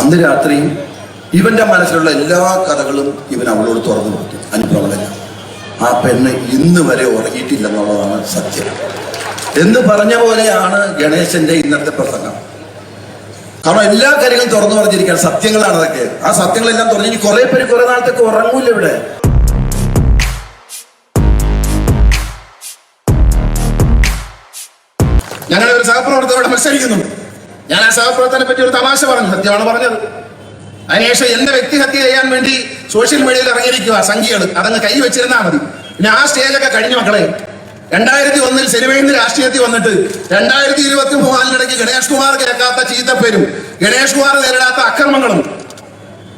അന്ന് രാത്രി ഇവന്റെ മനസ്സിലുള്ള എല്ലാ കഥകളും ഇവൻ അവളോട് തുറന്നു കൊടുത്തു. അനുഭവങ്ങളെല്ലാം ആ പെണ്ണ് ഇന്ന് വരെ ഉറങ്ങിയിട്ടില്ലെന്നുള്ളതാണ് സത്യം. എന്ന് പറഞ്ഞ പോലെയാണ് ഗണേശന്റെ ഇന്നത്തെ പ്രസംഗം. കാരണം എല്ലാ കാര്യങ്ങളും തുറന്നു പറഞ്ഞിരിക്കുകയാണ് സത്യങ്ങളാണ് അതൊക്കെ. ആ സത്യങ്ങളെല്ലാം തുറന്നു ഇനി കുറെ പേര് കുറെ നാളത്തേക്ക് ഉറങ്ങൂല ഇവിടെ? ഞങ്ങളൊരു ഒരു സഹപ്രവർത്തകരോട് മത്സരിക്കുന്നുണ്ട് ഞാൻ ആ സഹപ്രവർത്തനെ പറ്റി ഒരു തമാശ പറഞ്ഞു സത്യമാണ് പറഞ്ഞത്. അതിനുശേഷം എന്റെ വ്യക്തിഹത്യ ചെയ്യാൻ വേണ്ടി സോഷ്യൽ മീഡിയയിൽ ഇറങ്ങിയിരിക്കുക സംഖ്യകൾ അതങ്ങ് കൈ വെച്ചിരുന്നാൽ മതി. പിന്നെ ആ സ്റ്റേജൊക്കെ കഴിഞ്ഞു മക്കളെ. രണ്ടായിരത്തി ഒന്നിൽ സിനിമയിൽ നിന്ന് രാഷ്ട്രീയത്തിൽ വന്നിട്ട് രണ്ടായിരത്തി ഇരുപത്തി മൂന്നാലിനിടയ്ക്ക് ഗണേഷ് കുമാർ കേൾക്കാത്ത ചീത്തപ്പേരും ഗണേഷ് കുമാർ നേരിടാത്ത അക്രമങ്ങളും.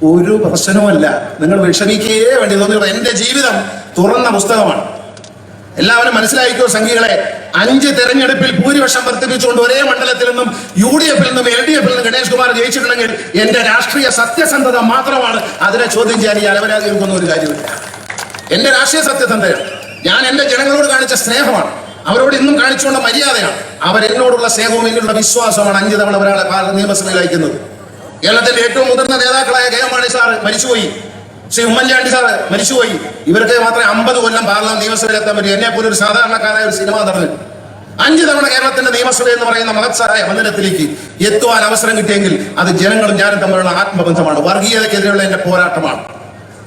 ഒരു പ്രശ്നവുമല്ല. നിങ്ങൾ വിഷമിക്കുകയേ വേണ്ടി തോന്നിയുള്ള എന്റെ ജീവിതം തുറന്ന പുസ്തകമാണ്. എല്ലാവരും മനസ്സിലായിക്കോ സംഘികളെ? അഞ്ച് തെരഞ്ഞെടുപ്പിൽ ഭൂരിപക്ഷം വർദ്ധിപ്പിച്ചുകൊണ്ട് ഒരേ മണ്ഡലത്തിൽ നിന്നും യു ഡി എഫിൽ നിന്നും എൽ ഡി എഫിൽ നിന്നും ഗണേഷ് കുമാർ ജയിച്ചിട്ടുണ്ടെങ്കിൽ എന്റെ രാഷ്ട്രീയ സത്യസന്ധത മാത്രമാണ് അതിനെ ചോദ്യം ചെയ്യാൻ ഈ അലവരാതി ഒരു കാര്യമില്ല എന്റെ രാഷ്ട്രീയ സത്യസന്ധതയാണ്. ഞാൻ എന്റെ ജനങ്ങളോട് കാണിച്ച സ്നേഹമാണ്. അവരോട് ഇന്നും കാണിച്ചുകൊണ്ട മര്യാദയാണ്. അവരെന്നോടുള്ള സ്നേഹവും എന്നുള്ള വിശ്വാസമാണ് അഞ്ച് തവണ ഒരാളെ നിയമസഭയിൽ അയക്കുന്നത്. കേരളത്തിന്റെ ഏറ്റവും മുതിർന്ന നേതാക്കളായ കെ എം മാണി സാറ് മരിച്ചുപോയി. ശ്രീ ഉമ്മൻചാണ്ടി സാറ് മരിച്ചുപോയി. ഇവർക്ക് മാത്രമേ അമ്പത് കൊല്ലം പാർലമെന്റ് നിയമസഭയിൽ എത്താൻ പറ്റൂ. എന്നെ പോലെ ഒരു സാധാരണക്കാരായ ഒരു സിനിമ നടന്നു അഞ്ച് തവണ കേരളത്തിന്റെ നിയമസഭ എന്ന് പറയുന്ന മഹത്സായ മന്ദിരത്തിലേക്ക് എത്തുവാൻ അവസരം കിട്ടിയെങ്കിൽ അത് ജനങ്ങളും ഞാനും തമ്മിലുള്ള ആത്മബന്ധമാണ്. വർഗീയതക്കെതിരെയുള്ള എന്റെ പോരാട്ടമാണ്.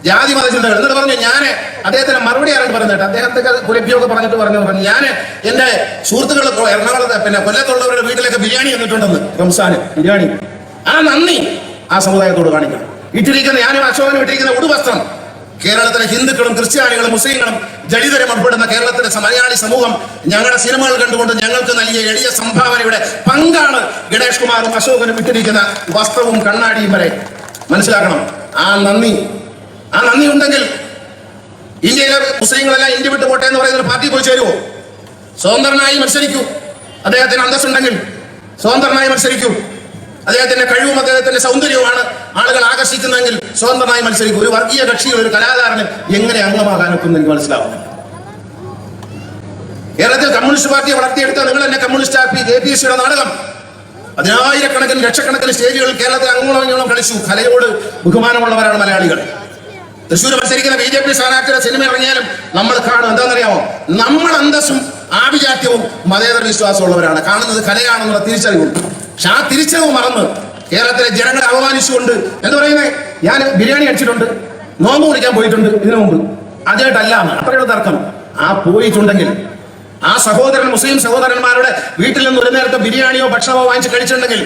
ജാതി മതചിന്തകൾ എന്നിട്ട് പറഞ്ഞു ഞാൻ അദ്ദേഹത്തിന് മറുപടി ആരാണ് പറഞ്ഞിട്ട്? അദ്ദേഹത്തെ കുലപ്പിയൊക്കെ പറഞ്ഞിട്ട് പറഞ്ഞു പറഞ്ഞു ഞാൻ എന്റെ സുഹൃത്തുക്കൾ എറണാകുളത്ത് പിന്നെ കൊല്ലത്തുള്ളവരുടെ വീട്ടിലൊക്കെ ബിരിയാണി എന്നിട്ടുണ്ടെന്ന് റംസാന്. ബിരിയാണി. ആ നന്ദി ആ സമുദായത്തോട് കാണിക്കണം. ഇട്ടിരിക്കുന്ന ഞാനും അശോകനും ഇട്ടിരിക്കുന്ന ഉടുവസ്ത്രം കേരളത്തിലെ ഹിന്ദുക്കളും ക്രിസ്ത്യാനികളും മുസ്ലിങ്ങളും ദളിതരും ഉൾപ്പെടുന്ന കേരളത്തിലെ മലയാളി സമൂഹം ഞങ്ങളുടെ സിനിമകൾ കണ്ടുകൊണ്ട് ഞങ്ങൾക്ക് നൽകിയ എളിയ സംഭാവനയുടെ പങ്കാണ് ഗണേഷ് കുമാറും അശോകനും ഇട്ടിരിക്കുന്ന വസ്ത്രവും കണ്ണാടിയും വരെ. മനസ്സിലാക്കണം? ആ നന്ദി. ആ നന്ദി ഉണ്ടെങ്കിൽ ഇന്ത്യയിലെ മുസ്ലിങ്ങളെല്ലാം ഇന്ത്യ വിട്ടു പോട്ടെ എന്ന് പറയുന്ന പാർട്ടി പോയി ചേരുവോ? സ്വതന്ത്രനായി മത്സരിക്കൂ. അദ്ദേഹത്തിന് അന്തസ്സുണ്ടെങ്കിൽ സ്വതന്ത്രനായി മത്സരിക്കൂ. അദ്ദേഹത്തിന്റെ കഴിവും അദ്ദേഹത്തിന്റെ സൗന്ദര്യവുമാണ് ആളുകൾ ആകർഷിക്കുന്നതെങ്കിൽ സ്വതന്ത്രമായി മത്സരിക്കും. ഒരു വർഗീയ കക്ഷി ഒരു കലാകാരന് എങ്ങനെ അംഗമാകാനൊക്കെ എനിക്ക് മനസ്സിലാവുന്നില്ല. കേരളത്തിൽ കമ്മ്യൂണിസ്റ്റ് പാർട്ടിയെ വളർത്തിയെടുത്ത നിങ്ങൾ എന്നെ കമ്മ്യൂണിസ്റ്റ് കെ പി എസ് സിയുടെ നാടകം. പതിനായിരക്കണക്കിന് ലക്ഷക്കണക്കിന് സ്റ്റേജുകൾ കേരളത്തിൽ അങ്ങോളം ഇങ്ങോളം കളിച്ചു. കലയോട് ബഹുമാനമുള്ളവരാണ് മലയാളികൾ. തൃശ്ശൂർ മത്സരിക്കുന്ന ബി ജെ പി സ്ഥാനാർത്ഥിയുടെ സിനിമ ഇറങ്ങിയാലും നമ്മൾ കാണും. എന്താണെന്നറിയാമോ? നമ്മൾ അന്തസ്സും ആഭിജാത്യവും മതേതര വിശ്വാസമുള്ളവരാണ്. കാണുന്നത് കലയാണെന്നുള്ള തിരിച്ചറിവുണ്ട്. പക്ഷെ ആ തിരിച്ചറിവ് മറന്ന് കേരളത്തിലെ ജനങ്ങളെ അപമാനിച്ചുകൊണ്ട് എന്ന് പറയുന്നത് ഞാൻ ബിരിയാണി അടിച്ചിട്ടുണ്ട് നോമ്പ് കുടിക്കാൻ പോയിട്ടുണ്ട് ഇതിനു മുമ്പ്. എന്ന് അത്രയുള്ള തർക്കം. ആ പോയിട്ടുണ്ടെങ്കിൽ ആ സഹോദരൻ മുസ്ലിം സഹോദരന്മാരുടെ വീട്ടിൽ നിന്ന് ഒരു നേരത്തെ ബിരിയാണിയോ ഭക്ഷണമോ വാങ്ങിച്ച് കഴിച്ചിട്ടുണ്ടെങ്കിൽ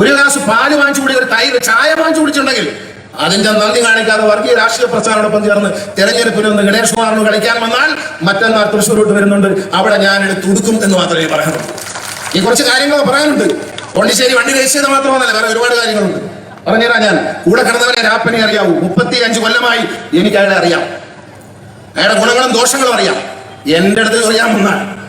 ഒരു ഗ്ലാസ് പാൽ വാങ്ങിച്ചു കുടി ഒരു തൈര് ചായ വാങ്ങിച്ചു കുടിച്ചിട്ടുണ്ടെങ്കിൽ അതിന്റെ നന്ദി കാണിക്കാതെ വർഗീയ രാഷ്ട്രീയ പ്രസ്ഥാനോടൊപ്പം ചേർന്ന് തെരഞ്ഞെടുപ്പിൽ നിന്ന് ഗണേഷ് കുമാറിന് കളിക്കാൻ വന്നാൽ മറ്റന്നാൾ തൃശ്ശൂരോട്ട് വരുന്നുണ്ട്. അവിടെ ഞാൻ തുടുക്കും എന്ന് മാത്രമേ പറയാനുള്ളൂ. ഈ കുറച്ച് കാര്യങ്ങൾ പറയാനുണ്ട്. പോണ്ടിശ്ശേരി വണ്ടി രജിസ്റ്റർ ചെയ്ത് മാത്രമല്ല വേറെ ഒരുപാട് കാര്യങ്ങളുണ്ട്. പറഞ്ഞുതരാം ഞാൻ കൂടെ കിടന്നവരെ രാപ്പനെ അറിയാവൂ. മുപ്പത്തി അഞ്ച് കൊല്ലമായി എനിക്ക് അയാളെ അറിയാം. അയാളുടെ ഗുണങ്ങളും ദോഷങ്ങളും അറിയാം. എന്റെ അടുത്ത് അറിയാമെന്നാണ്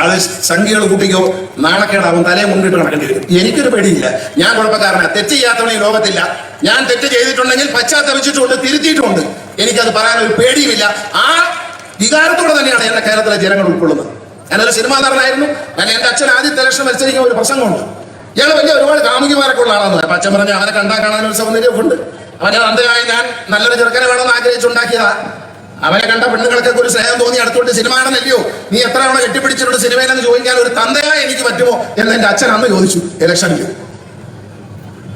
അത് സംഖ്യകൾ കൂട്ടിക്കോ നാണക്കേടാവും തലയെ മുണ്ടിട്ട് നടക്കേണ്ടി വരും. എനിക്കൊരു പേടിയില്ല. ഞാൻ കുഴപ്പക്കാരനാണ് തെറ്റ് ചെയ്യാത്തവണ ഈ ലോകത്തില്ല. ഞാൻ തെറ്റ് ചെയ്തിട്ടുണ്ടെങ്കിൽ പശ്ചാത്തലച്ചിട്ടുണ്ട് തിരുത്തിയിട്ടുണ്ട്. എനിക്കത് പറയാനൊരു പേടിയുമില്ല. ആ വികാരത്തോടെ തന്നെയാണ് എന്നെ കേരളത്തിലെ ജനങ്ങൾ ഉൾക്കൊള്ളുന്നത്. ഞാനൊരു സിനിമാ നടനായിരുന്നു. ഞാൻ എന്റെ അച്ഛൻ ആദ്യത്തെ ലക്ഷം മത്സരിക്കുന്ന ഒരു പ്രസംഗമുണ്ട്. ഇയാൾ വലിയ ഒരുപാട് കാമുകിമാരൊക്കെ ഉള്ള ആളാണ്. അപ്പൊ അച്ഛൻ പറഞ്ഞ അവനെ കണ്ടാൽ കാണാൻ ഒരു അവനെ അന്തയായി ഞാൻ നല്ലൊരു ചെറുക്കനെ വേണമെന്ന് ആഗ്രഹിച്ചുണ്ടാക്കിയതാ. അവനെ കണ്ട പെണ്ണുങ്ങൾക്കൊക്കെ ഒരു സ്നേഹം തോന്നി അടുത്തോട്ട് സിനിമ ആണെന്നല്ലയോ നീ എത്ര തവണ കെട്ടിപ്പിടിച്ചിട്ടുണ്ട് സിനിമയിലെന്ന് ചോദിക്കാൻ ഒരു തന്തയായി എനിക്ക് പറ്റുമോ? എന്ന് എന്റെ അച്ഛൻ അന്ന് ചോദിച്ചു ഇലക്ഷനിൽ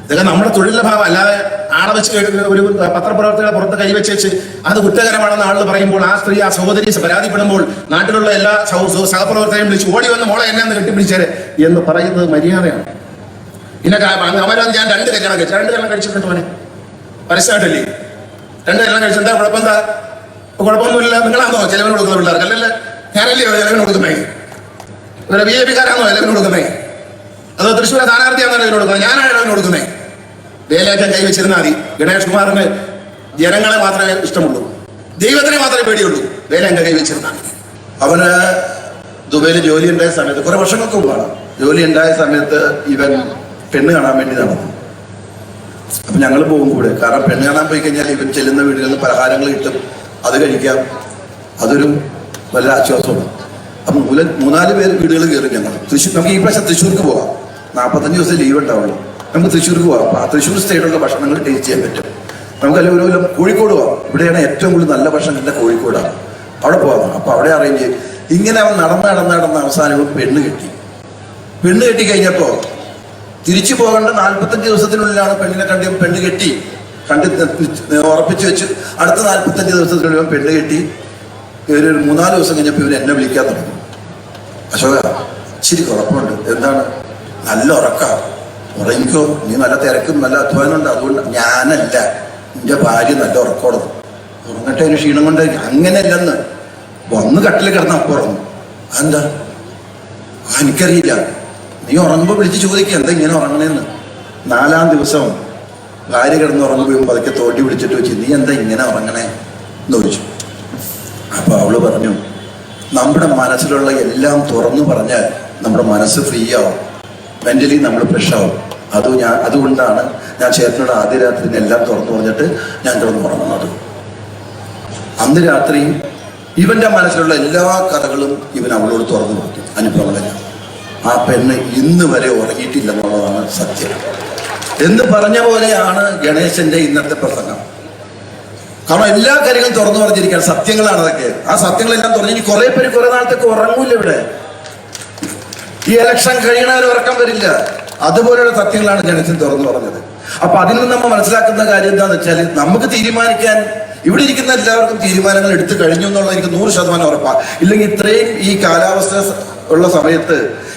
ഇതൊക്കെ നമ്മുടെ തൊഴിലിന്റെ ഭാവം അല്ലാതെ ആളെ വെച്ച് ഒരു പത്രപ്രവർത്തകരെ പുറത്ത് കൈവച്ചേച്ച് വെച്ച് അത് കുറ്റകരമാണെന്ന് ആളുകൾ പറയുമ്പോൾ ആ സ്ത്രീ ആ സഹോദരി പരാതിപ്പെടുമ്പോൾ നാട്ടിലുള്ള എല്ലാ സഹ- സഹ- സഹപ്രവർത്തകരെയും വിളിച്ച് ഓടി വന്ന് മോളെ എന്നെ ഒന്ന് കെട്ടിപ്പിടിച്ചേരെ എന്ന് പറയുന്നത് മര്യാദയാണ്. പിന്നെ അവരത് ഞാൻ രണ്ട് കല്യാണം കഴിച്ചു. രണ്ട് കല്യാണം കഴിച്ചിട്ടുണ്ട് മോനെ. പരസ്യമായിട്ടല്ലേ? രണ്ട് കല്യാണം കഴിച്ചു. എന്താ കുഴപ്പം? എന്താ? കുഴപ്പമൊന്നുമില്ല. നിങ്ങളാണോ ചെലവിന് കൊടുക്കുന്ന പിള്ളേർക്ക്? അല്ലല്ലേ. ഞാനല്ലയോ ചെലവിന് കൊടുക്കുന്നേ? ബി ജെ പിക്കാരാണോ ചെലവിന് കൊടുക്കുന്നേ? അതോ തൃശ്ശൂരെ സ്ഥാനാർത്ഥിയാണോ ചെലവിന് കൊടുക്കുന്നത് ഞാനാണ് ചെലവിന് കൊടുക്കുന്നേ? വേലയൊക്കെ കൈവച്ചിരുന്നാൽ മതി. ഗണേഷ് കുമാറിന് ജനങ്ങളെ മാത്രമേ ഇഷ്ടമുള്ളൂ. ദൈവത്തിനെ മാത്രമേ പേടിയുള്ളൂ. വേലയൊക്കെ കൈവച്ചിരുന്നാൽ അവന് ദുബൈയിൽ ജോലി ഉണ്ടായ സമയത്ത് കുറെ വർഷങ്ങൾക്ക് മുമ്പാണ്. ജോലി ഉണ്ടായ സമയത്ത് ഇവൻ പെണ്ണ് കാണാൻ വേണ്ടി നടന്നു. അപ്പൊ ഞങ്ങൾ പോകും കൂടെ. കാരണം പെണ്ണ് കാണാൻ പോയി കഴിഞ്ഞാൽ ഇവൻ ചെല്ലുന്ന വീടുകളിൽ പലഹാരങ്ങൾ കിട്ടും. അത് കഴിക്കാം. അതൊരു വലിയ ആശ്വാസമാണ്. അപ്പൊ മൂല മൂന്നാൽ പേര് വീടുകൾ കയറി ഞങ്ങൾ തൃശ്ശൂർ നമുക്ക് ഈ പ്രാവശ്യം തൃശ്ശൂർക്ക് പോവാം. നാൽപ്പത്തഞ്ച് ദിവസം ലീവ് ഉണ്ടാവുള്ളൂ. നമുക്ക് തൃശ്ശൂർക്ക് ആ തൃശ്ശൂർ സ്റ്റൈലുള്ള ഭക്ഷണങ്ങൾ ടേസ്റ്റ് ചെയ്യാൻ പറ്റും. നമുക്ക് അല്ലെങ്കിൽ ഒരു കൊല്ലം കോഴിക്കോട് പോവാം. ഇവിടെയാണ് ഏറ്റവും കൂടുതൽ നല്ല ഭക്ഷണം കിട്ടുന്ന കോഴിക്കോടാണ് അവിടെ പോകാം അപ്പോൾ അവിടെ അറേഞ്ച് ഇങ്ങനെ അവൻ നടന്ന് നടന്ന് നടന്ന് അവസാനം ഇവൻ പെണ്ണ് കെട്ടി. പെണ്ണ് കെട്ടി കഴിഞ്ഞപ്പോൾ തിരിച്ചു പോകേണ്ട നാൽപ്പത്തഞ്ച് ദിവസത്തിനുള്ളിലാണ് പെണ്ണിനെ കണ്ടി പെണ്ണ് കെട്ടി. കണ്ട് ഉറപ്പിച്ച് വെച്ച് അടുത്ത നാൽപ്പത്തഞ്ച് ദിവസത്തിനുള്ളിൽ പെണ്ണ് കെട്ടി. ഇവർ ഒരു മൂന്നാൽ ദിവസം കഴിഞ്ഞപ്പോൾ ഇവർ എന്നെ വിളിക്കാൻ തുടങ്ങി. അശോക ഇച്ചിരി ഉറപ്പുണ്ട്. എന്താണ്? നല്ല ഉറക്ക. ഉറങ്ങിക്കോ. നീ നല്ല തിരക്കും നല്ല അധ്വാനമുണ്ട് അതുകൊണ്ട് ഞാനല്ല. എന്റെ ഭാര്യ നല്ല ഉറക്കമുള്ളത്. ഉറങ്ങട്ടെ ഒരു ക്ഷീണം കൊണ്ട്. അങ്ങനെയല്ലെന്ന്. വന്ന് കട്ടിൽ കിടന്ന് അപ്പം ഉറങ്ങും. അതെന്താ? എനിക്കറിയില്ല. നീ ഉറങ്ങുമ്പോൾ വിളിച്ച് ചോദിക്കുക എന്താ ഇങ്ങനെ ഉറങ്ങണേന്ന്. നാലാം ദിവസം ഭാര്യ കിടന്ന് ഉറങ്ങുമ്പോൾ പതുക്കെ തോട്ടി വിളിച്ചിട്ട് വെച്ച് നീ എന്താ ഇങ്ങനെ ഉറങ്ങണേ? എന്ന് ചോദിച്ചു. അപ്പൊ അവൾ പറഞ്ഞു നമ്മുടെ മനസ്സിലുള്ള എല്ലാം തുറന്നു പറഞ്ഞാൽ നമ്മുടെ മനസ്സ് ഫ്രീ ആവും. മെന്റലി നമ്മൾ ഫ്രഷ് ആവും. അത് ഞാൻ അതുകൊണ്ടാണ് ഞാൻ ചേട്ടനോട് ആദ്യ രാത്രി എല്ലാം തുറന്നു പറഞ്ഞിട്ട് ഞാൻ തുറന്നു ഉറങ്ങുന്നത്. അന്ന് രാത്രി ഇവന്റെ മനസ്സിലുള്ള എല്ലാ കഥകളും ഇവൻ അവളോട് തുറന്നു പറഞ്ഞു അനുഭവങ്ങളെല്ലാം. ആ പെണ്ണ് ഇന്ന് വരെ ഉറങ്ങിയിട്ടില്ലെന്നുള്ളതാണ് സത്യം. എന്ന് പറഞ്ഞ പോലെയാണ് ഗണേശന്റെ ഇന്നത്തെ പ്രസംഗം. കാരണം എല്ലാ കാര്യങ്ങളും തുറന്നു പറഞ്ഞിരിക്കുകയാണ് സത്യങ്ങളാണ് അതൊക്കെ. ആ സത്യങ്ങളെല്ലാം ഇനി കുറെ പേര് കുറെ നാളത്തേക്ക് ഉറങ്ങൂല്ല ഇവിടെ? ഈ ഇലക്ഷൻ കഴിയണവരെ ഉറക്കം വരില്ല. അതുപോലെയുള്ള സത്യങ്ങളാണ് ജനത്തിൽ തുറന്നു പറഞ്ഞത്. അപ്പൊ അതിൽ നിന്ന് നമ്മൾ മനസ്സിലാക്കുന്ന കാര്യം എന്താന്ന് വെച്ചാൽ നമുക്ക് തീരുമാനിക്കാൻ ഇവിടെ ഇരിക്കുന്ന എല്ലാവർക്കും തീരുമാനങ്ങൾ എടുത്തു കഴിഞ്ഞു എന്നുള്ള എനിക്ക് നൂറ് ശതമാനം ഉറപ്പാ. ഇല്ലെങ്കിൽ ഇത്രയും ഈ കാലാവസ്ഥ ഉള്ള സമയത്ത്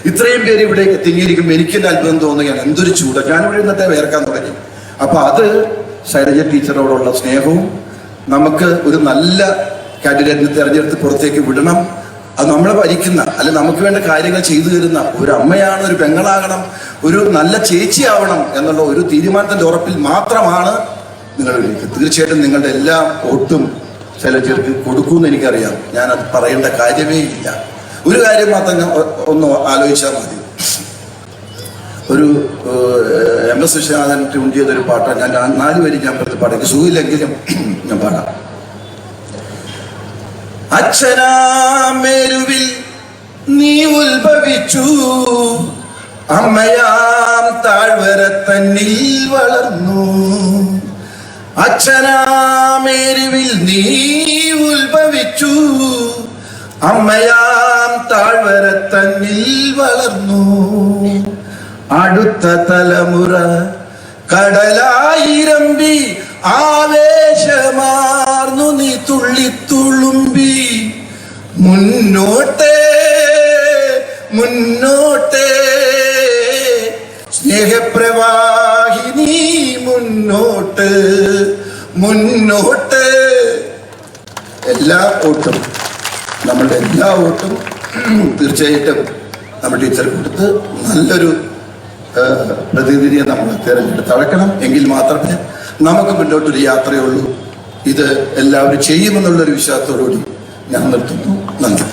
ഇത്രയും പേര് ഇവിടെ തിങ്ങിയിരിക്കുമ്പോൾ എനിക്ക് തന്നെ അത്ഭുതം തോന്നുകയാണ് എന്തൊരു ചൂട്. ഞാനിവിടെ ഇന്നത്തെ വേർക്കാൻ തുടങ്ങി അപ്പൊ അത് ശൈലജ ടീച്ചറോടുള്ള സ്നേഹവും നമുക്ക് ഒരു നല്ല കാൻഡിഡേറ്റിനെ തെരഞ്ഞെടുത്ത് പുറത്തേക്ക് വിടണം. അത് നമ്മളെ ഭരിക്കുന്ന അല്ലെ നമുക്ക് വേണ്ട കാര്യങ്ങൾ ചെയ്തു തരുന്ന ഒരു അമ്മയാണ് ഒരു പെങ്ങളാകണം ഒരു നല്ല ചേച്ചിയാവണം എന്നുള്ള ഒരു തീരുമാനത്തിന്റെ ഉറപ്പിൽ മാത്രമാണ് നിങ്ങൾ വിളിക്കുന്നത്. തീർച്ചയായിട്ടും നിങ്ങളുടെ എല്ലാ ഒട്ടും ചിലർക്ക് കൊടുക്കുമെന്ന് എനിക്കറിയാം. ഞാൻ അത് പറയേണ്ട കാര്യമേ ഇല്ല. ഒരു കാര്യം മാത്രം ഒന്ന് ആലോചിച്ചാൽ മതി. ഒരു എം എസ് വിശ്വനാഥൻ ട്യൂൺ ചെയ്തൊരു പാട്ടാണ്. ഞാൻ നാല് ഞാൻ പറഞ്ഞ പാട്ട്. സുഖമില്ലെങ്കിലും ഞാൻ പാടാം. അച്ഛനാമേരുവിൽ നീ ഉത്ഭവിച്ചു. അമ്മയാം താഴ്വര തന്നിൽ വളർന്നു അച്ഛനാമേരുവിൽ നീ ഉത്ഭവിച്ചു. അമ്മയാം താഴ്വര തന്നിൽ വളർന്നു. അടുത്ത തലമുറ കടലായിരമ്പി ആവേശമാർന്നു നീ തുള്ളിത്തുളുമ്പി മുന്നോട്ടേ മുന്നോട്ടേ. സ്നേഹപ്രവാഹിനി മുന്നോട്ട് മുന്നോട്ട്. എല്ലാ ഓട്ടും നമ്മളുടെ എല്ലാ ഓട്ടും തീർച്ചയായിട്ടും നമ്മുടെ ടീച്ചർ കൊടുത്ത് നല്ലൊരു പ്രതിനിധിയെ നമ്മൾ തിരഞ്ഞെടുത്ത് അടക്കണം എങ്കിൽ മാത്രമേ നമുക്ക് മുന്നോട്ടൊരു യാത്രയുള്ളൂ ഇത് എല്ലാവരും ചെയ്യുമെന്നുള്ളൊരു വിശ്വാസത്തോടുകൂടി ഞാൻ നിർത്തുന്നു. നന്ദി.